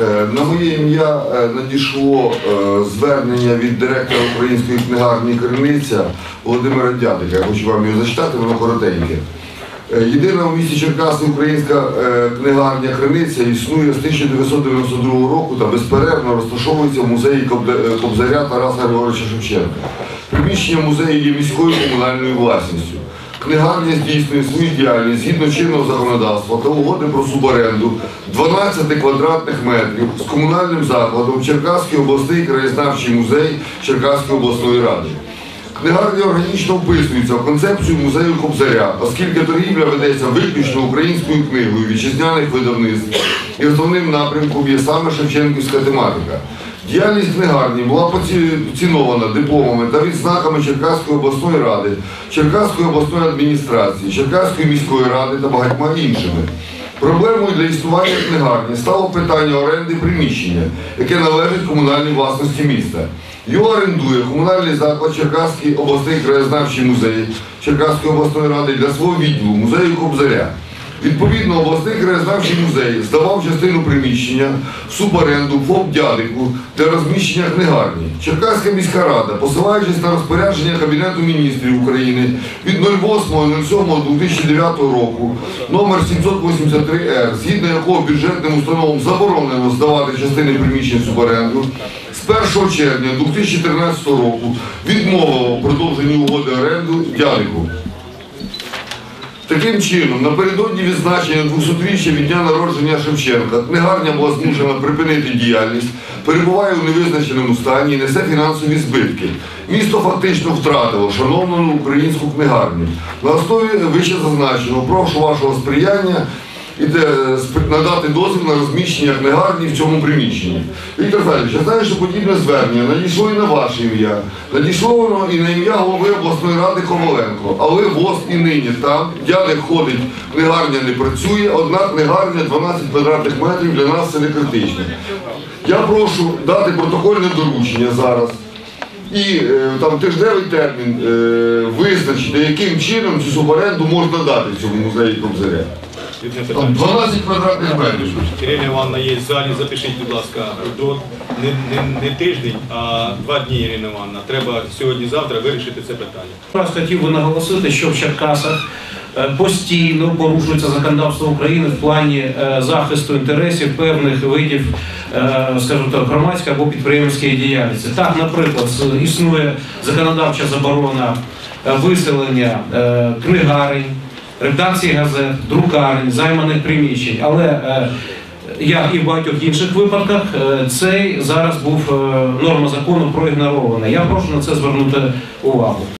Е, На моє ім'я е, надійшло е, звернення від директора української книгарні Криниця Володимира Дядика. Я хочу вам його зачитати, воно коротеньке. Єдина в місті Черкаси українська книгарня Криниця існує з 1992 року та безперервно розташовується в музеї Кобзаря Тараса Григоровича Шевченка. Приміщення музею є міською комунальною власністю. Книгарня здійснює свою діяльність згідно чинного законодавства та угоди про суборенду 12 квадратних метрів з комунальним закладом Черкаський обласний краєзнавчий музей Черкаської обласної ради. Книгарня органічно вписується в концепцію музею Кобзаря, оскільки торгівля ведеться виключно українською книгою вітчизняних видавництв і основним напрямком є саме Шевченківська тематика. Діяльність книгарні була поцінована дипломами та відзнаками Черкаської обласної ради, Черкаської обласної адміністрації, Черкаської міської ради та багатьма іншими. Проблемою для існування книгарні стало питання оренди приміщення, яке належить комунальній власності міста. Його орендує комунальний заклад Черкаський обласний краєзнавчий музей Черкаської обласної ради для свого відділу музею Кобзаря. Відповідно, обласний краєзнавчий музей здавав частину приміщення суборенду ФОП «Дядику» для розміщення книгарні. Черкаська міська рада, посилаючись на розпорядження Кабінету міністрів України від 08.07.2009 року номер 783-Р, згідно якого бюджетним установам заборонено здавати частини приміщень суборенду, з 1 червня 2013 року відмовило в продовженні угоди оренду «Дядику». Таким чином, напередодні відзначення 200-річчя від дня народження Шевченка, книгарня була змушена припинити діяльність, перебуває у невизначеному стані і несе фінансові збитки. Місто фактично втратило шановну українську книгарню. На основі вище зазначеного прошу вашого сприяння і надати дозвіл на розміщення книгарні в цьому приміщенні. Віктор Федорович, я знаю, що подібне звернення надійшло і на ваше ім'я. Надійшло воно і на ім'я голови обласної ради Коваленко. Але ВОЗ і нині там, дядек ходить, книгарня не працює, одна книгарня 12 квадратних метрів для нас це не критично. Я прошу дати протокольне доручення зараз. І е, там тижневий термін е, визначити, яким чином цю суборенду можна дати цьому музею Кобзаря. Питання. 12 квадратних метрів. Ірина Івановна є в залі, запишіть, будь ласка, до не, не, не тиждень, а два дні, Ірина Івановна. Треба сьогодні-завтра вирішити це питання. Раз хотів би наголосити, що в Черкасах е, постійно порушується законодавство України в плані е, захисту інтересів певних видів, е, скажімо так, громадської або підприємської діяльності. Так, наприклад, існує законодавча заборона виселення книгарень, редакції газет, друкарень, займаних приміщень, але е, як і в багатьох інших випадках, е, цей зараз був е, норма закону проігнорована. Я прошу на це звернути увагу.